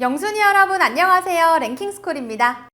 영순이 여러분 안녕하세요. 랭킹스쿨입니다.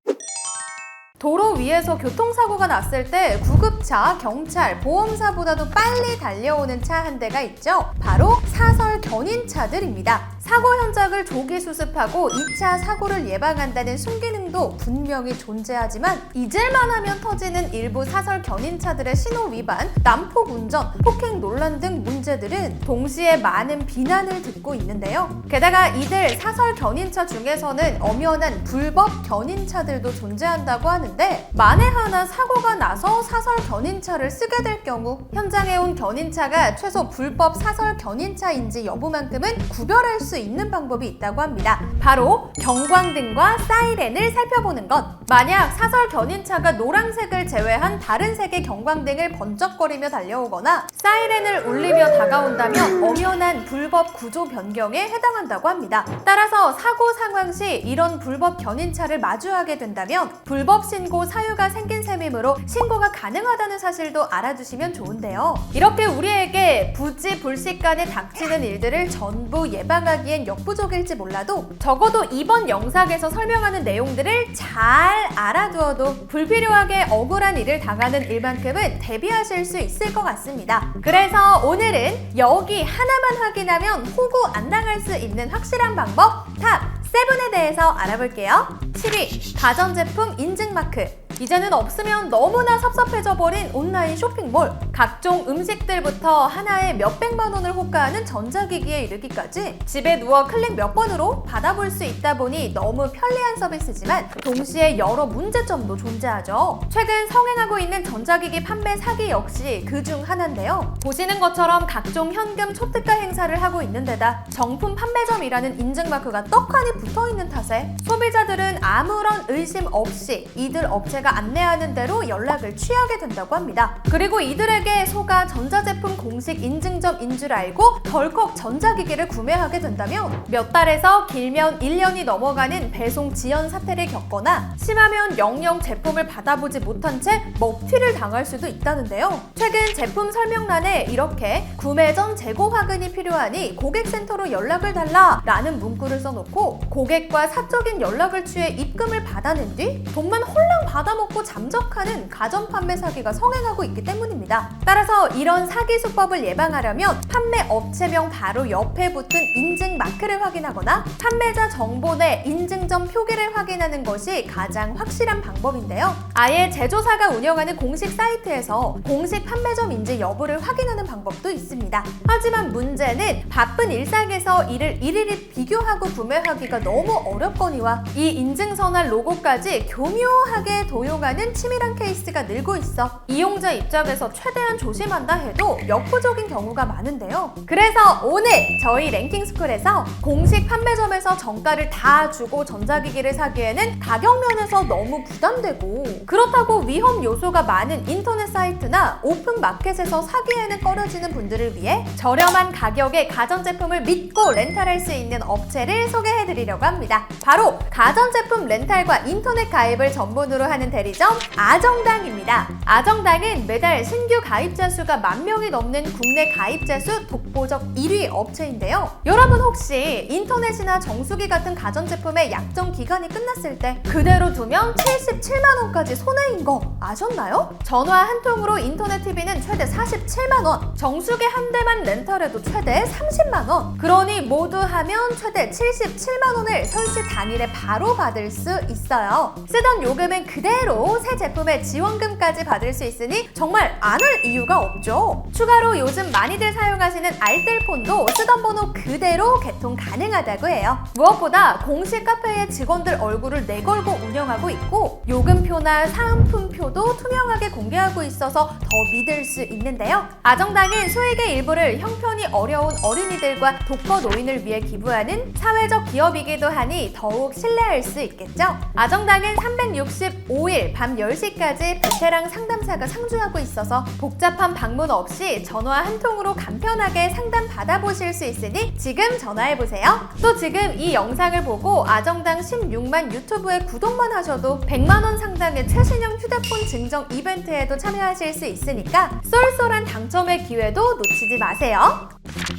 도로 위에서 교통사고가 났을 때 구급차, 경찰, 보험사보다도 빨리 달려오는 차 한 대가 있죠. 바로 사설 견인차들입니다. 사고 현장을 조기 수습하고 2차 사고를 예방한다는 순기능도 분명히 존재하지만 잊을만 하면 터지는 일부 사설 견인차들의 신호 위반, 난폭 운전, 폭행 논란 등 문제들은 동시에 많은 비난을 듣고 있는데요. 게다가 이들 사설 견인차 중에서는 엄연한 불법 견인차들도 존재한다고 하는데 만에 하나 사고가 나서 사설 견인차를 쓰게 될 경우 현장에 온 견인차가 최소 불법 사설 견인차인지 여부만큼은 구별할 수 있는 방법이 있다고 합니다. 바로 경광등과 사이렌을 살펴보는 것. 만약 사설 견인차가 노란색을 제외한 다른 색의 경광등을 번쩍거리며 달려오거나 사이렌을 울리며 다가온다면 엄연한 불법 구조 변경에 해당한다고 합니다. 따라서 사고 상황 시 이런 불법 견인차를 마주하게 된다면 불법 신고 사유가 생긴 셈이므로 신고가 가능하다는 사실도 알아두시면 좋은데요. 이렇게 우리에게 부지 불식간에 닥치는 일들을 전부 예방하기 엔 역부족일지 몰라도 적어도 이번 영상에서 설명하는 내용들을 잘 알아두어도 불필요하게 억울한 일을 당하는 일만큼은 대비하실 수 있을 것 같습니다. 그래서 오늘은 여기 하나만 확인하면 호구 안 당할 수 있는 확실한 방법 탑 7에 대해서 알아볼게요. 10위 가전제품 인증마크 이제는 없으면 너무나 섭섭해져 버린 온라인 쇼핑몰. 각종 음식들부터 하나에 몇백만 원을 호가하는 전자기기에 이르기까지 집에 누워 클릭 몇 번으로 받아볼 수 있다 보니 너무 편리한 서비스지만 동시에 여러 문제점도 존재하죠. 최근 성행하고 있는 전자기기 판매 사기 역시 그 중 하나인데요. 보시는 것처럼 각종 현금 초특가 행사를 하고 있는 데다 정품 판매점이라는 인증마크가 떡하니 붙어 있는 탓에 소비자들은 아무런 의심 없이 이들 업체가 안내하는 대로 연락을 취하게 된다고 합니다. 그리고 이들에게 소가 전자제품 공식 인증점인 줄 알고 덜컥 전자기기를 구매하게 된다면 몇 달에서 길면 1년이 넘어가는 배송 지연 사태를 겪거나 심하면 영영 제품을 받아보지 못한 채 먹튀를 당할 수도 있다는데요. 최근 제품 설명란에 이렇게 구매 전 재고 확인이 필요하니 고객센터로 연락을 달라 라는 문구를 써놓고 고객과 사적인 연락을 취해 입금을 받아낸 뒤 돈만 홀랑 받아 먹고 잠적하는 가전 판매 사기가 성행하고 있기 때문입니다. 따라서 이런 사기 수법을 예방하려면 판매 업체명 바로 옆에 붙은 인증 마크를 확인하거나 판매자 정보 내 인증점 표기를 확인하는 것이 가장 확실한 방법인데요. 아예 제조사가 운영하는 공식 사이트에서 공식 판매점인지 여부를 확인하는 방법도 있습니다. 하지만 문제는 바쁜 일상에서 이를 일일이 비교하고 구매하기가 너무 어렵거니와 이 인증선알 로고까지 교묘하게 도용 하는 치밀한 케이스가 늘고 있어 이용자 입장에서 최대한 조심한다 해도 역부족인 경우가 많은데요. 그래서 오늘 저희 랭킹스쿨에서 공식 판매점에서 정가를 다 주고 전자기기를 사기에는 가격 면에서 너무 부담되고 그렇다고 위험 요소가 많은 인터넷 사이트나 오픈 마켓에서 사기에는 꺼려지는 분들을 위해 저렴한 가격에 가전제품을 믿고 렌탈할 수 있는 업체를 소개해 드리려고 합니다. 바로 가전제품 렌탈과 인터넷 가입을 전문으로 하는 대리점 아정당입니다. 아정당은 매달 신규 가입자 수가 만 명이 넘는 국내 가입자 수 독보적 1위 업체인데요. 여러분 혹시 인터넷이나 정수기 같은 가전제품의 약정 기간이 끝났을 때 그대로 두면 77만 원까지 손해인 거 아셨나요? 전화 한 통으로 인터넷 TV는 최대 47만 원, 정수기 한 대만 렌탈해도 최대 30만 원. 그러니 모두 하면 최대 77만 원을 설치 당일에 바로 받을 수 있어요. 쓰던 요금은 그대로 새 제품의 지원금까지 받을 수 있으니 정말 안 할 이유가 없죠. 추가로 요즘 많이들 사용하시는 알뜰폰도 쓰던 번호 그대로 개통 가능하다고 해요. 무엇보다 공식 카페의 직원들 얼굴을 내걸고 운영하고 있고 요금표나 사은품표도 투명하게 공개하고 있어서 더 믿을 수 있는데요. 아정당은 수익의 일부를 형편이 어려운 어린이들과 독거 노인을 위해 기부하는 사회적 기업이기도 하니 더욱 신뢰할 수 있겠죠. 아정당은 365일 밤 10시까지 베테랑 상담사가 상주하고 있어서 복잡한 방문 없이 전화 한 통으로 간편하게 상담 받아보실 수 있으니 지금 전화해보세요. 또 지금 이 영상을 보고 아정당 16만 유튜브에 구독만 하셔도 100만원 상당의 최신형 휴대폰 증정 이벤트에도 참여하실 수 있으니까 쏠쏠한 당첨의 기회도 놓치지 마세요.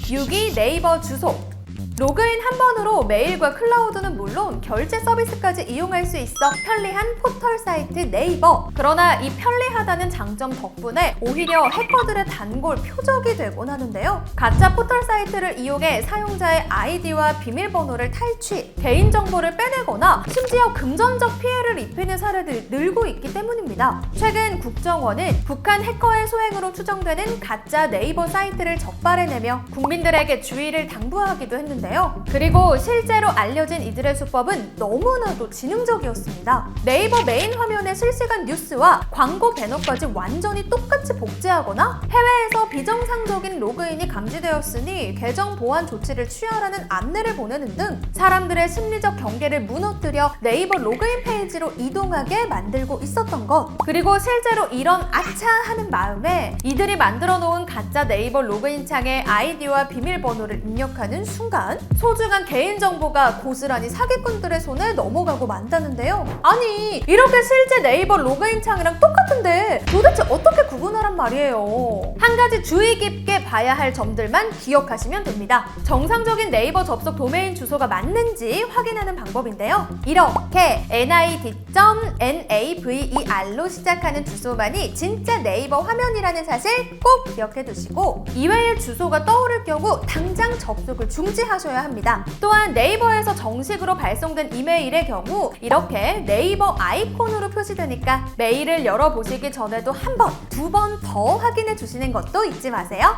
6위 네이버 주소 로그인 한 번으로 메일과 클라우드는 물론 결제 서비스까지 이용할 수 있어 편리한 포털 사이트 네이버. 그러나 이 편리하다는 장점 덕분에 오히려 해커들의 단골 표적이 되곤 하는데요. 가짜 포털 사이트를 이용해 사용자의 아이디와 비밀번호를 탈취, 개인정보를 빼내거나 심지어 금전적 피해를 입히는 사례들이 늘고 있기 때문입니다. 최근 국정원은 북한 해커의 소행으로 추정되는 가짜 네이버 사이트를 적발해내며 국민들에게 주의를 당부하기도 했는데요. 그리고 실제로 알려진 이들의 수법은 너무나도 지능적이었습니다. 네이버 메인 화면의 실시간 뉴스와 광고 배너까지 완전히 똑같이 복제하거나 해외에서 비정상적인 로그인이 감지되었으니 계정 보안 조치를 취하라는 안내를 보내는 등 사람들의 심리적 경계를 무너뜨려 네이버 로그인 페이지로 이동하게 만들고 있었던 것. 그리고 실제로 이런 아차 하는 마음에 이들이 만들어 놓은 가짜 네이버 로그인 창에 아이디와 비밀번호를 입력하는 순간 소중한 개인정보가 고스란히 사기꾼들의 손에 넘어가고 만다는데요. 아니, 이렇게 실제 네이버 로그인 창이랑 똑같은데 도대체 어떻게 구분하란 말이에요. 한 가지 주의 깊게 봐야 할 점들만 기억하시면 됩니다. 정상적인 네이버 접속 도메인 주소가 맞는지 확인하는 방법인데요. 이렇게 nid.naver로 시작하는 주소만이 진짜 네이버 화면이라는 사실 꼭 기억해 두시고 이외의 주소가 떠오를 경우 당장 접속을 중지하셔야 합니다. 또한 네이버에서 정식으로 발송된 이메일의 경우 이렇게 네이버 아이콘으로 표시되니까 메일을 열어보시기 전에도 한 번, 두번 더 확인해 주시는 것도 잊지 마세요.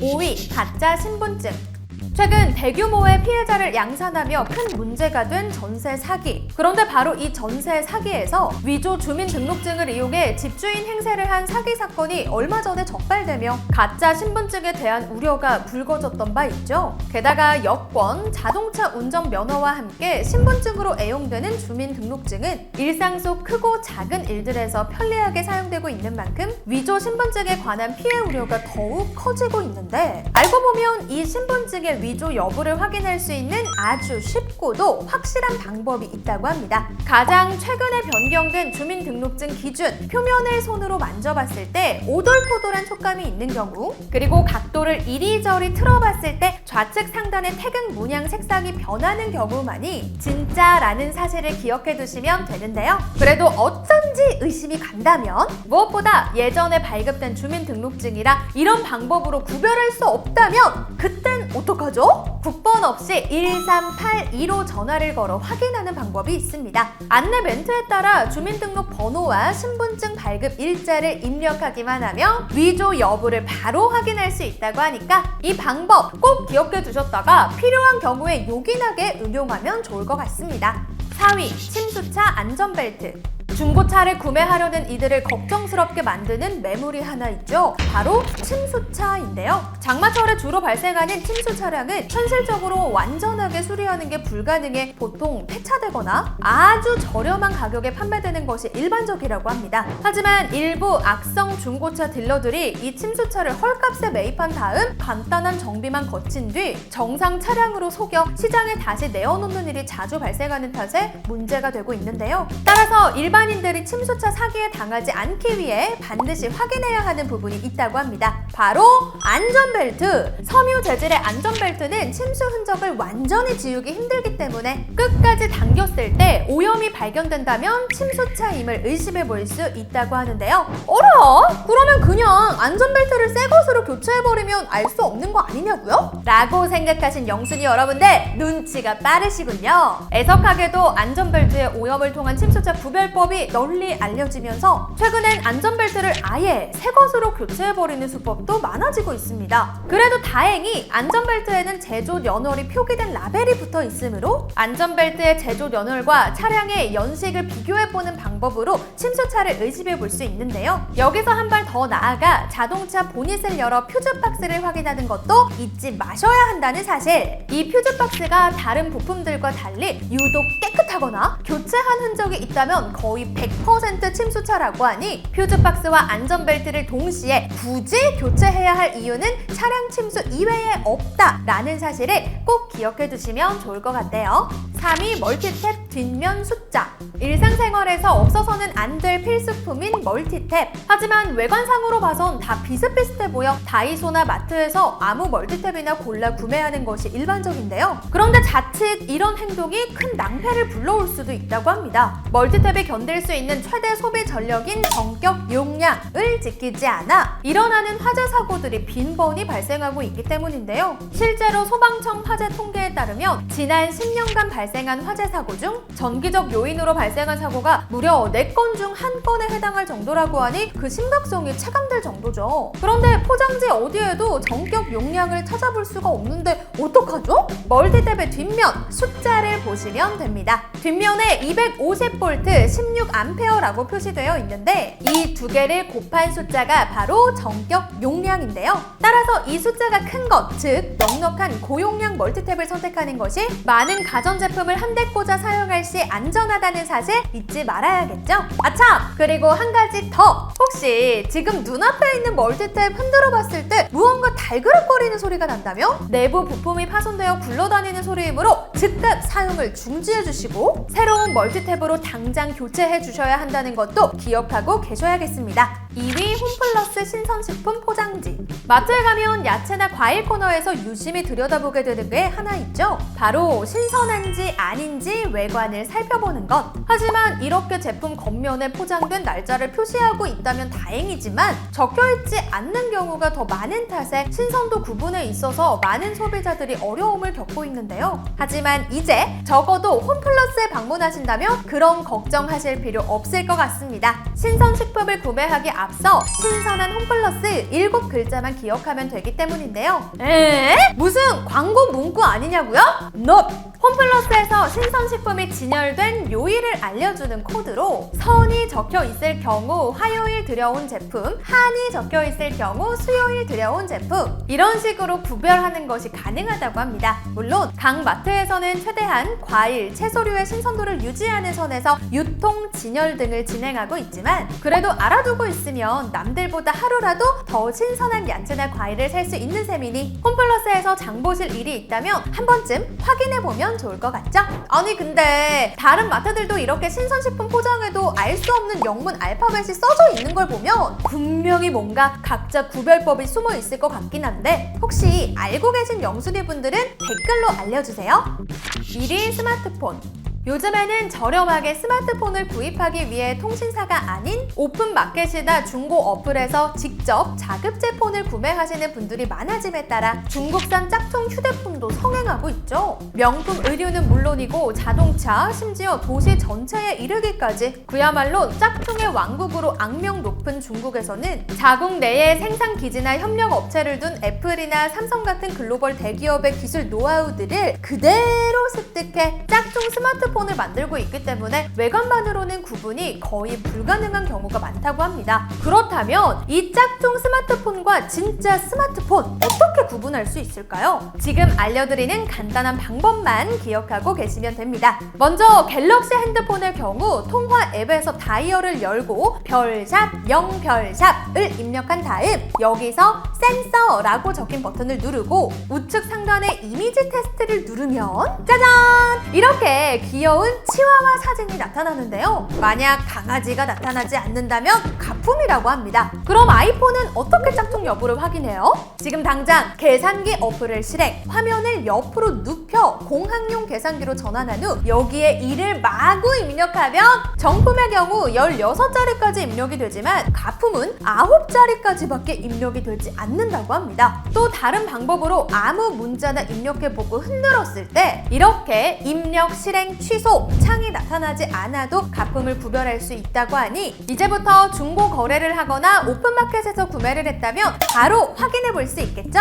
5위, 가짜 신분증. 최근 대규모의 피해자를 양산하며 큰 문제가 된 전세 사기. 그런데 바로 이 전세 사기에서 위조 주민등록증을 이용해 집주인 행세를 한 사기 사건이 얼마 전에 적발되며 가짜 신분증에 대한 우려가 불거졌던 바 있죠. 게다가 여권, 자동차 운전 면허와 함께 신분증으로 애용되는 주민등록증은 일상 속 크고 작은 일들에서 편리하게 사용되고 있는 만큼 위조 신분증에 관한 피해 우려가 더욱 커지고 있는데 알고 보면 이 신분증의 위조 여부를 확인할 수 있는 아주 쉽고도 확실한 방법이 있다고 합니다. 가장 최근에 변경된 주민등록증 기준 표면을 손으로 만져봤을 때 오돌토돌한 촉감이 있는 경우 그리고 각도를 이리저리 틀어봤을 때 좌측 상단의 태극 문양 색상이 변하는 경우만이 진짜라는 사실을 기억해 두시면 되는데요. 그래도 어쩐지 의심이 간다면 무엇보다 예전에 발급된 주민등록증이라 이런 방법으로 구별할 수 없다면 그땐 어떡하죠? 국번 없이 13815 전화를 걸어 확인하는 방법이 있습니다. 안내 멘트에 따라 주민등록 번호와 신분증 발급 일자를 입력하기만 하면 위조 여부를 바로 확인할 수 있다고 하니까 이 방법 꼭 기억해 두셨다가 필요한 경우에 요긴하게 응용하면 좋을 것 같습니다. 4위 침수차 안전벨트 중고차를 구매하려는 이들을 걱정스럽게 만드는 매물이 하나 있죠. 바로 침수차인데요. 장마철에 주로 발생하는 침수 차량은 현실적으로 완전하게 수리하는 게 불가능해 보통 폐차되거나 아주 저렴한 가격에 판매되는 것이 일반적이라고 합니다. 하지만 일부 악성 중고차 딜러들이 이 침수차를 헐값에 매입한 다음 간단한 정비만 거친 뒤 정상 차량으로 속여 시장에 다시 내어놓는 일이 자주 발생하는 탓에 문제가 되고 있는데요. 따라서 일반 인들이 침수차 사기에 당하지 않기 위해 반드시 확인해야 하는 부분이 있다고 합니다. 바로 안전벨트. 섬유 재질의 안전벨트는 침수 흔적을 완전히 지우기 힘들기 때문에 끝까지 당겼을 때 오염이 발견된다면 침수차임을 의심해 볼 수 있다고 하는데요. 어라? 그러면 그냥 안전벨트를 새 것으로 교체해버리면 알 수 없는 거 아니냐고요? 라고 생각하신 영순이 여러분들 눈치가 빠르시군요. 애석하게도 안전벨트의 오염을 통한 침수차 구별법 이 널리 알려지면서 최근엔 안전벨트를 아예 새 것으로 교체해버리는 수법도 많아지고 있습니다. 그래도 다행히 안전벨트에는 제조 연월이 표기된 라벨이 붙어 있으므로 안전벨트의 제조 연월과 차량의 연식을 비교해보는 방법으로 침수차를 의심해 볼 수 있는데요. 여기서 한 발 더 나아가 자동차 보닛을 열어 퓨즈 박스를 확인하는 것도 잊지 마셔야 한다는 사실. 이 퓨즈 박스가 다른 부품들과 달리 유독 깨끗하거나 교체한 흔적이 있다면 거의 100% 침수차라고 하니 퓨즈 박스와 안전벨트를 동시에 굳이 교체해야 할 이유는 차량 침수 이외에 없다라는 사실을 꼭 기억해 두시면 좋을 것 같아요. 3위 멀티탭 뒷면 숫자. 일상생활에서 없어서는 안 될 필수품인 멀티탭. 하지만 외관상으로 봐선 다 비슷비슷해 보여 다이소나 마트에서 아무 멀티탭이나 골라 구매하는 것이 일반적인데요. 그런데 자칫 이런 행동이 큰 낭패를 불러올 수도 있다고 합니다. 멀티탭이 견딜 수 있는 최대 소비 전력인 정격 용량을 지키지 않아 일어나는 화재 사고들이 빈번히 발생하고 있기 때문인데요. 실제로 소방청 화재 통계에 따르면 지난 10년간 발생 한 화재 사고 중 전기적 요인으로 발생한 사고가 무려 4건 중한 건에 해당할 정도라고 하니 그 심각성이 체감될 정도죠. 그런데 포장지 어디에도 전격 용량을 찾아볼 수가 없는데 어떡하죠? 멀티탭의 뒷면 숫자를 보시면 됩니다. 뒷면에 250V 16A라고 표시되어 있는데 이 두 개를 곱한 숫자가 바로 전격 용량인데요. 따라서 이 숫자가 큰 것, 즉 넉넉한 고용량 멀티탭을 선택하는 것이 많은 가전제품 을 한데 꽂아 사용할 시 안전하다는 사실 잊지 말아야겠죠? 아참! 그리고 한 가지 더! 혹시 지금 눈앞에 있는 멀티탭 흔들어 봤을 때 무언가 달그락거리는 소리가 난다면 내부 부품이 파손되어 굴러다니는 소리이므로 즉각 사용을 중지해 주시고 새로운 멀티탭으로 당장 교체해 주셔야 한다는 것도 기억하고 계셔야겠습니다. 2위 홈플러스 신선식품 포장지. 마트에 가면 야채나 과일 코너에서 유심히 들여다보게 되는 게 하나 있죠. 바로 신선한지 아닌지 외관을 살펴보는 것. 하지만 이렇게 제품 겉면에 포장된 날짜를 표시하고 있다면 다행이지만 적혀있지 않는 경우가 더 많은 탓에 신선도 구분에 있어서 많은 소비자들이 어려움을 겪고 있는데요. 하지만 이제 적어도 홈플러스에 방문하신다면 그런 걱정하실 필요 없을 것 같습니다. 신선 식품을 구매하기 앞서 신선한 홈플러스 7글자만 기억하면 되기 때문인데요. 에? 무슨 광고 문구 아니냐고요? Not! 홈플러스에서 신선식품이 진열된 요일을 알려주는 코드로 선이 적혀 있을 경우 화요일 들여온 제품, 한이 적혀 있을 경우 수요일 들여온 제품 이런 식으로 구별하는 것이 가능하다고 합니다. 물론 각 마트에서는 최대한 과일, 채소류의 신선도를 유지하는 선에서 유통 진열 등을 진행하고 있지만 그래도 알아두고 있으면 남들보다 하루라도 더 신선한 야채나 과일을 살 수 있는 셈이니 홈플러스에서 장 보실 일이 있다면 한 번쯤 확인해 보면 좋을 것 같죠? 아니 근데 다른 마트들도 이렇게 신선식품 포장에도 알 수 없는 영문 알파벳이 써져 있는 걸 보면 분명히 뭔가 각자 구별법이 숨어 있을 것 같긴 한데 혹시 알고 계신 영순이 분들은 댓글로 알려주세요. 1위 스마트폰 요즘에는 저렴하게 스마트폰을 구입하기 위해 통신사가 아닌 오픈마켓이나 중고 어플에서 직접 자급제 폰을 구매하시는 분들이 많아짐에 따라 중국산 짝퉁 휴대폰도 성행하고 있죠. 명품 의류는 물론이고 자동차, 심지어 도시 전체에 이르기까지 그야말로 짝퉁의 왕국으로 악명 높은 중국에서는 자국 내에 생산 기지나 협력 업체를 둔 애플이나 삼성 같은 글로벌 대기업의 기술 노하우들을 그대로 습득해 짝퉁 스마트폰 을 만들고 있기 때문에 외관만으로는 구분이 거의 불가능한 경우가 많다고 합니다. 그렇다면 이 짝퉁 스마트폰과 진짜 스마트폰 어떻게 구분할 수 있을까요? 지금 알려드리는 간단한 방법만 기억하고 계시면 됩니다. 먼저 갤럭시 핸드폰의 경우 통화 앱에서 다이얼을 열고 별샵 0별샵을 입력한 다음 여기서 센서라고 적힌 버튼을 누르고 우측 상단에 이미지 테스트를 누르면 짜잔! 이렇게 귀여운 치와와 사진이 나타나는데요. 만약 강아지가 나타나지 않는다면 가품이라고 합니다. 그럼 아이폰은 어떻게 짝퉁 여부를 확인해요? 지금 당장 계산기 어플을 실행, 화면을 옆으로 눕혀 공학용 계산기로 전환한 후 여기에 이를 마구 입력하면 정품의 경우 16자리까지 입력이 되지만 가품은 9자리까지밖에 입력이 되지 않는다고 합니다. 또 다른 방법으로 아무 문자나 입력해보고 흔들었을 때 이렇게 입력 실행 취소 창이 나타나지 않아도 가품을 구별할 수 있다고 하니 이제부터 중고 거래를 하거나 오픈마켓에서 구매를 했다면 바로 확인해 볼 수 있겠죠?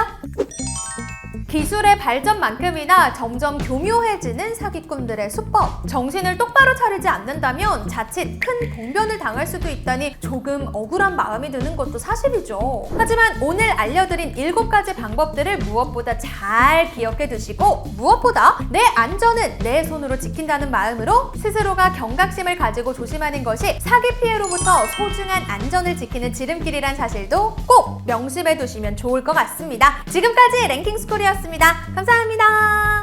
기술의 발전만큼이나 점점 교묘해지는 사기꾼들의 수법. 정신을 똑바로 차리지 않는다면 자칫 큰 봉변을 당할 수도 있다니 조금 억울한 마음이 드는 것도 사실이죠. 하지만 오늘 알려드린 일곱 가지 방법들을 무엇보다 잘 기억해 두시고 무엇보다 내 안전은 내 손으로 지킨다는 마음으로 스스로가 경각심을 가지고 조심하는 것이 사기 피해로부터 소중한 안전을 지키는 지름길이란 사실도 꼭 명심해 두시면 좋을 것 같습니다. 지금까지 랭킹스쿨 이었습니다. 감사합니다.